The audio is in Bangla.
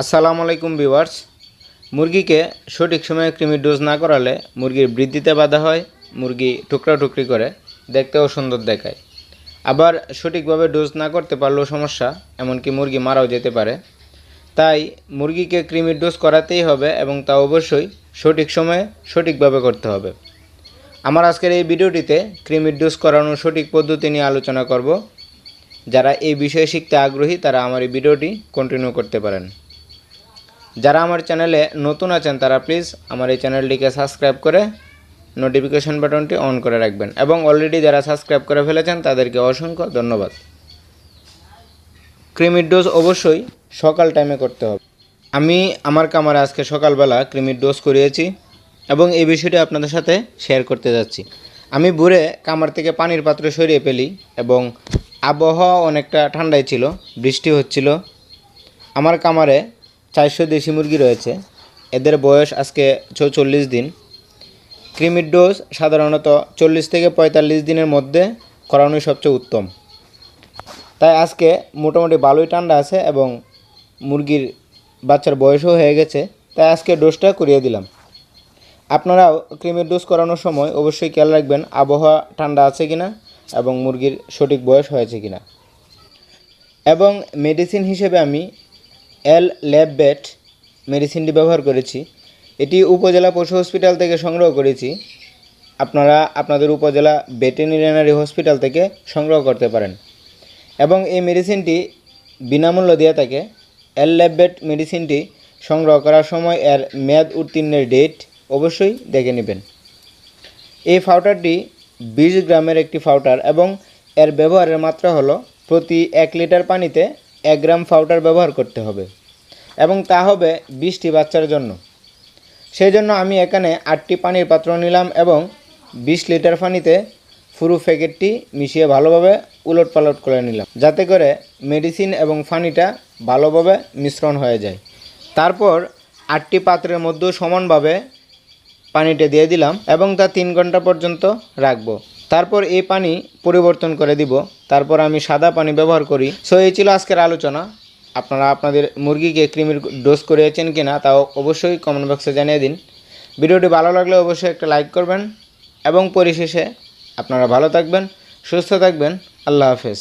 আসসালামু আলাইকুম ভিউয়ার্স। মুরগিকে সঠিক সময়ে কৃমির ডোজ না করালে মুরগির বৃদ্ধিতে বাধা হয়, মুরগি টুকরা টুকরি করে, দেখতেও সুন্দর দেখায়। আবার সঠিকভাবে ডোজ না করতে পারলেও সমস্যা, এমনকি মুরগি মারাও যেতে পারে। তাই মুরগিকে কৃমির ডোজ করাতেই হবে এবং তা অবশ্যই সঠিক সময়ে সঠিকভাবে করতে হবে। আমার আজকের এই ভিডিওটিতে কৃমির ডোজ করানোর সঠিক পদ্ধতি নিয়ে আলোচনা করব। যারা এই বিষয়ে শিখতে আগ্রহী, তারা আমার এই ভিডিওটি কন্টিনিউ করতে পারেন। যারা আমার চ্যানেলে নতুন আছেন তারা প্লিজ আমার এই চ্যানেলটিকে সাবস্ক্রাইব করে নোটিফিকেশন বাটনটি অন করে রাখবেন এবং অলরেডি যারা সাবস্ক্রাইব করে ফেলেছেন তাদেরকে অসংখ্য ধন্যবাদ। ক্রিমির ডোজ অবশ্যই সকাল টাইমে করতে হবে। আমি, আমার কামারে আজকে সকালবেলা ক্রিমির ডোজ করিয়েছি এবং এই বিষয়টি আপনাদের সাথে শেয়ার করতে যাচ্ছি। আমি ভোরে কামার থেকে পানির পাত্র সরিয়ে ফেলি এবং আবহাওয়া অনেকটা ঠান্ডাই ছিল, বৃষ্টি হচ্ছিল। আমার কামারে চারশো দেশি মুরগি রয়েছে। এদের বয়স আজকে চৌচল্লিশ দিন। ক্রিমির ডোজ সাধারণত চল্লিশ থেকে পঁয়তাল্লিশ দিনের মধ্যে করানোই সবচেয়ে উত্তম। তাই আজকে মোটামুটি ভালোই ঠান্ডা আছে এবং মুরগির বাচ্চার বয়সও হয়ে গেছে, তাই আজকে ডোজটা করিয়ে দিলাম। আপনারাও ক্রিমের ডোজ করানোর সময় অবশ্যই খেয়াল রাখবেন আবহাওয়া ঠান্ডা আছে কিনা এবং মুরগির সঠিক বয়স হয়েছে কিনা। এবং মেডিসিন হিসেবে আমি এল ল্যাব বেট মেডিসিনটি ব্যবহার করেছি। এটি উপজেলা পশু হসপিটাল থেকে সংগ্রহ করেছি। আপনারা আপনাদের উপজেলা ভেটেরিনারি হসপিটাল থেকে সংগ্রহ করতে পারেন। এবং এই মেডিসিনটি বিনামূল্য দিয়ে থাকে। এল ল্যাব বেট মেডিসিনটি সংগ্রহ করার সময় এর মেয়াদ উত্তীর্ণের ডেট অবশ্যই দেখে নেবেন। এই পাউডারটি বিশ গ্রামের একটি পাউডার এবং এর ব্যবহারের মাত্রা হলো প্রতি এক লিটার পানিতে এক গ্রাম পাউডার ব্যবহার করতে হবে। এবং তা হবে বিশটি বাচ্চার জন্য। সেই জন্য আমি এখানে আটটি পানির পাত্র নিলাম এবং বিশ লিটার পানিতে পুরো প্যাকেটটি মিশিয়ে ভালোভাবে উলট পালট করে নিলাম। যাতে করে মেডিসিন এবং পানিটা ভালোভাবে মিশ্রণ হয়ে যায়। তারপর আটটি পাত্রের মধ্যেও সমানভাবে পানিটা দিয়ে দিলাম এবং তা তিন ঘণ্টা পর্যন্ত রাখব। তারপর এই পানি পরিবর্তন করে দিব। তারপর আমি সাদা পানি ব্যবহার করি। সো এই ছিল আজকের আলোচনা। আপনারা আপনাদের মুরগিকে ক্রিমির ডোজ করিয়েছেন কিনা তাও অবশ্যই কমেন্ট বক্সে জানিয়ে দিন। ভিডিওটি ভালো লাগলে অবশ্যই একটা লাইক করবেন এবং পরিশেষে আপনারা ভালো থাকবেন, সুস্থ থাকবেন। আল্লাহ হাফেজ।